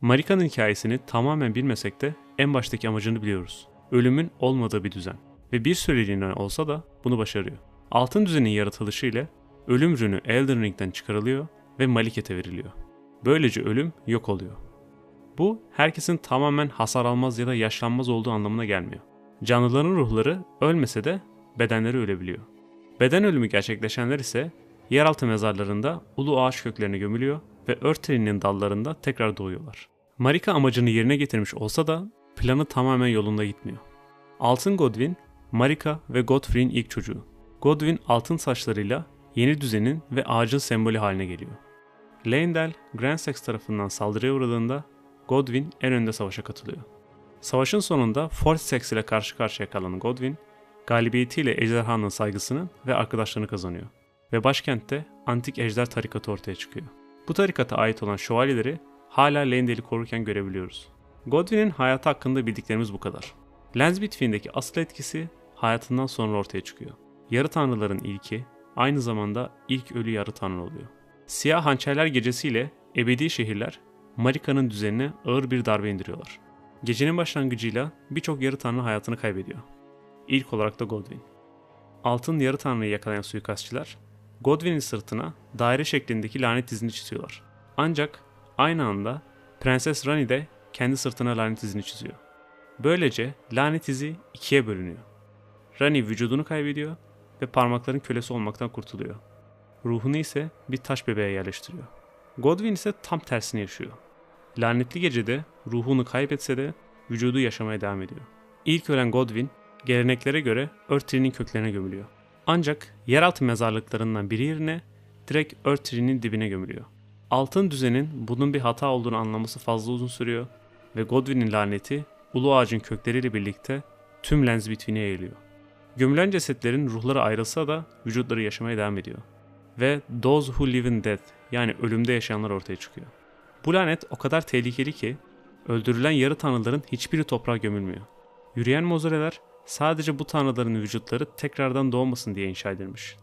Marika'nın hikayesini tamamen bilmesek de en baştaki amacını biliyoruz. Ölümün olmadığı bir düzen. Ve bir süreliğine olsa da bunu başarıyor. Altın düzenin yaratılışı ile ölüm rünü Elden Ring'den çıkarılıyor ve Maliket'e veriliyor. Böylece ölüm yok oluyor. Bu herkesin tamamen hasar almaz ya da yaşlanmaz olduğu anlamına gelmiyor. Canlıların ruhları ölmese de bedenleri ölebiliyor. Beden ölümü gerçekleşenler ise yeraltı mezarlarında ulu ağaç köklerine gömülüyor ve örtlerinin dallarında tekrar doğuyorlar. Marika amacını yerine getirmiş olsa da planı tamamen yolunda gitmiyor. Altın Godwin, Marika ve Godfrey'in ilk çocuğu. Godwin altın saçlarıyla yeni düzenin ve ağacın sembolü haline geliyor. Leyndell, Grandsex tarafından saldırıya uğradığında Godwin en önde savaşa katılıyor. Savaşın sonunda Forsex ile karşı karşıya kalan Godwin, galibiyetiyle ejderhanın saygısını ve arkadaşlarını kazanıyor. Ve başkentte antik ejder tarikatı ortaya çıkıyor. Bu tarikata ait olan şövalyeleri hala Leyndell'i korurken görebiliyoruz. Godwin'in hayatı hakkında bildiklerimiz bu kadar. Lens Between'deki asıl etkisi hayatından sonra ortaya çıkıyor. Yarı tanrıların ilki, aynı zamanda ilk ölü yarı tanrı oluyor. Siyah hançerler gecesiyle ebedi şehirler Marika'nın düzenine ağır bir darbe indiriyorlar. Gecenin başlangıcıyla birçok yarı tanrı hayatını kaybediyor. İlk olarak da Godwin. Altın yarı tanrıyı yakalayan suikastçılar Godwin'in sırtına daire şeklindeki lanet izini çiziyorlar. Ancak aynı anda Prenses Rani de kendi sırtına lanet izini çiziyor. Böylece lanet izi ikiye bölünüyor. Rani vücudunu kaybediyor ve parmakların kölesi olmaktan kurtuluyor. Ruhunu ise bir taş bebeğe yerleştiriyor. Godwin ise tam tersini yaşıyor. Lanetli gecede ruhunu kaybetse de vücudu yaşamaya devam ediyor. İlk ölen Godwin, geleneklere göre Örtri'nin köklerine gömülüyor. Ancak yeraltı mezarlıklarından biri yerine direkt Örtri'nin dibine gömülüyor. Altın düzenin bunun bir hata olduğunu anlaması fazla uzun sürüyor ve Godwin'in laneti ulu ağacın kökleriyle birlikte tüm lens bitfine yayılıyor. Gömülen cesetlerin ruhları ayrılsa da vücutları yaşamaya devam ediyor. Ve those who live in death yani ölümde yaşayanlar ortaya çıkıyor. Bu lanet o kadar tehlikeli ki öldürülen yarı tanrıların hiçbiri toprağa gömülmüyor. Yürüyen mozoreler sadece bu tanrıların vücutları tekrardan doğmasın diye inşa edilmiş.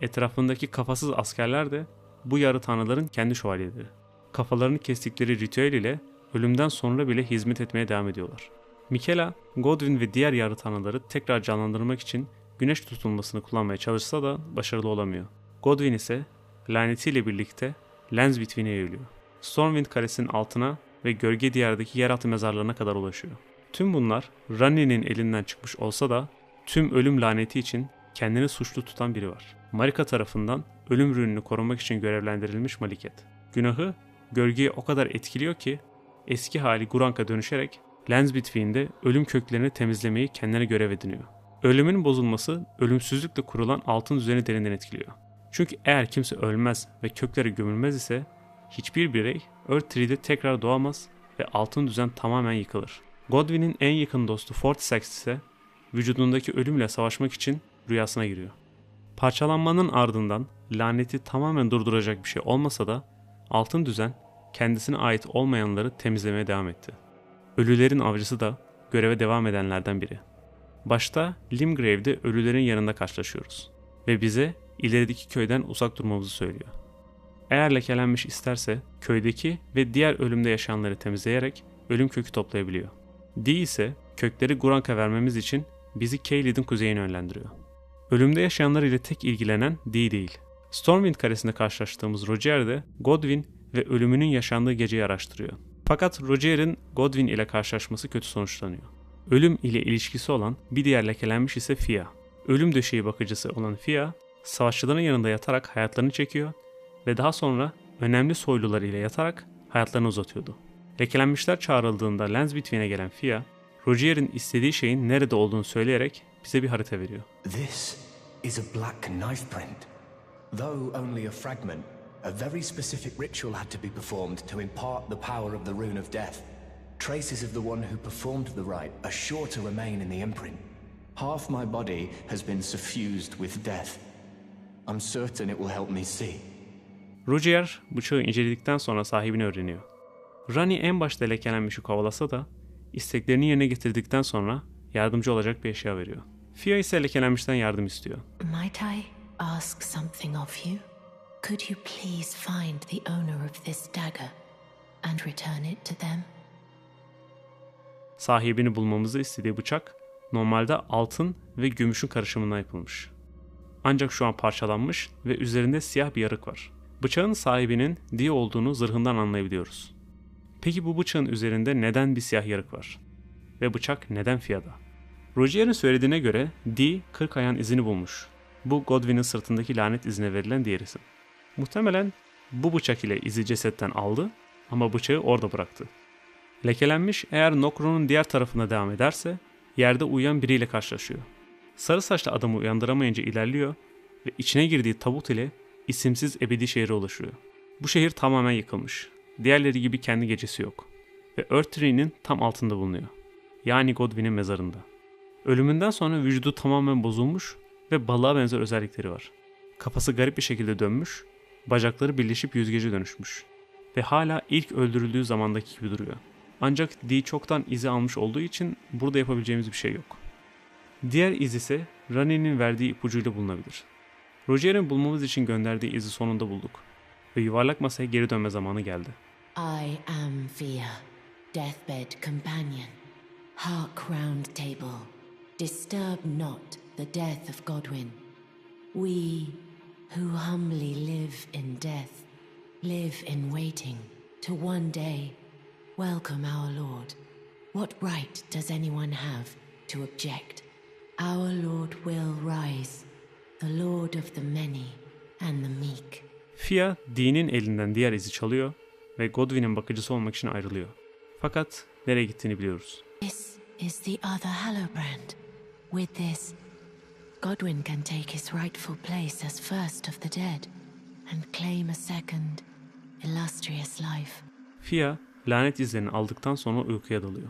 Etrafındaki kafasız askerler de bu yarı tanrıların kendi şövalyeleri. Kafalarını kestikleri ritüel ile ölümden sonra bile hizmet etmeye devam ediyorlar. Mikela, Godwin ve diğer yarı tanrıları tekrar canlandırmak için güneş tutulmasını kullanmaya çalışsa da başarılı olamıyor. Godwin ise lanetiyle birlikte Lens Between'e yayılıyor. Stormwind Kalesi'nin altına ve Gölge Diyar'daki yeraltı mezarlarına kadar ulaşıyor. Tüm bunlar Rani'nin elinden çıkmış olsa da tüm ölüm laneti için kendini suçlu tutan biri var. Marika tarafından ölüm rününü korumak için görevlendirilmiş Maliket. Günahı gölgeyi o kadar etkiliyor ki eski hali Gurank'a dönüşerek Lens Between'de ölüm köklerini temizlemeyi kendine görev ediniyor. Ölümün bozulması ölümsüzlükle kurulan altın düzeni derinden etkiliyor. Çünkü eğer kimse ölmez ve kökleri gömülmez ise hiçbir birey Earth 3'de tekrar doğamaz ve altın düzen tamamen yıkılır. Godwin'in en yakın dostu Fortisax ise vücudundaki ölümle savaşmak için rüyasına giriyor. Parçalanmanın ardından laneti tamamen durduracak bir şey olmasa da altın düzen kendisine ait olmayanları temizlemeye devam etti. Ölülerin avcısı da göreve devam edenlerden biri. Başta Limgrave'de ölülerin yanında karşılaşıyoruz ve bize ilerideki köyden uzak durmamızı söylüyor. Eğer lekelenmiş isterse köydeki ve diğer ölümde yaşayanları temizleyerek ölüm kökü toplayabiliyor. D ise kökleri Gurank'a vermemiz için bizi Kaelid'in kuzeyine yönlendiriyor. Ölümde yaşayanlar ile tek ilgilenen D değil. Stormwind karesinde karşılaştığımız Roger de Godwin ve ölümünün yaşandığı geceyi araştırıyor. Fakat Roger'in Godwin ile karşılaşması kötü sonuçlanıyor. Ölüm ile ilişkisi olan bir diğer lekelenmiş ise Fia. Ölüm döşeği bakıcısı olan Fia, savaşçıların yanında yatarak hayatlarını çekiyor ve daha sonra önemli soylular ile yatarak hayatlarını uzatıyordu. Lekelenmişler çağrıldığında Lens Between'e gelen Fia, Roger'in istediği şeyin nerede olduğunu söyleyerek bize bir harita veriyor. This is a black knife print. Though only a fragment, a very specific ritual had to be performed to impart the power of the rune of death. Traces of the one who performed the rite are sure to remain in the imprint. Half my body has been suffused with death. I'm certain it will help me see. Roger bıçağı inceledikten sonra sahibini öğreniyor. Rani en başta lekelenmişi kovalasa da isteklerini yerine getirdikten sonra yardımcı olacak bir eşya veriyor. Fia ise lekelenmişten yardım istiyor. Might I ask something of you? Could you please find the owner of this dagger? and return it to them? Sahibini bulmamızı istediği bıçak normalde altın ve gümüşün karışımından yapılmış. Ancak şu an parçalanmış ve üzerinde siyah bir yarık var. Bıçağın sahibinin Dee olduğunu zırhından anlayabiliyoruz. Peki bu bıçağın üzerinde neden bir siyah yarık var? Ve bıçak neden Fia'da? Roger'in söylediğine göre Dee 40 ayağın izini bulmuş. Bu Godwin'in sırtındaki lanet izine verilen diğer isim. Muhtemelen bu bıçak ile izi cesetten aldı ama bıçağı orada bıraktı. Lekelenmiş eğer Nokro'nun diğer tarafına devam ederse yerde uyuyan biriyle karşılaşıyor. Sarı saçlı adamı uyandıramayınca ilerliyor ve içine girdiği tabut ile isimsiz ebedi şehre ulaşıyor. Bu şehir tamamen yıkılmış. Diğerleri gibi kendi gecesi yok. Ve Earth Tree'nin tam altında bulunuyor. Yani Godwin'in mezarında. Ölümünden sonra vücudu tamamen bozulmuş ve balığa benzer özellikleri var. Kafası garip bir şekilde dönmüş, bacakları birleşip yüzgece dönüşmüş. Ve hala ilk öldürüldüğü zamandaki gibi duruyor. Ancak Dee çoktan izi almış olduğu için burada yapabileceğimiz bir şey yok. Diğer iz ise Rani'nin verdiği ipucuyla bulunabilir. Roger'in bulmamız için gönderdiği izi sonunda bulduk. Ve yuvarlak masaya geri dönme zamanı geldi. I am Fia, deathbed companion. Hark round table. Disturb not the death of Godwin. We, who humbly live in death, live in waiting to one day welcome our Lord. What right does anyone have to object? Our Lord will rise, the Lord of the many and the meek. Fia, Dee'nin elinden diğer izi çalıyor ve Godwin'in bakıcısı olmak için ayrılıyor. Fakat nereye gittiğini biliyoruz. This is the other Hallowbrand. With this, Godwin can take his rightful place as first of the dead and claim a second, illustrious life. Fia, lanet izlerini aldıktan sonra uykuya dalıyor.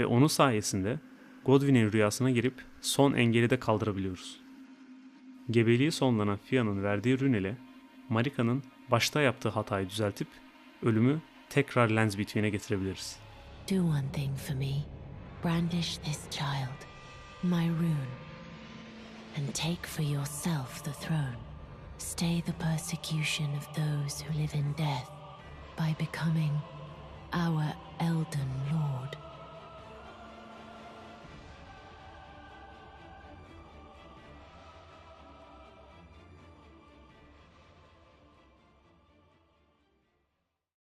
Ve onun sayesinde Godwin'in rüyasına girip son engeli de kaldırabiliyoruz. Gebeliği sonlanan Fia'nın verdiği rün ile Marika'nın başta yaptığı hatayı düzeltip ölümü tekrar Lens getirebiliriz. Do one thing for me. Brandish this child, my rune, and take for yourself the throne. Stay the persecution of those who live in death by becoming our Elden.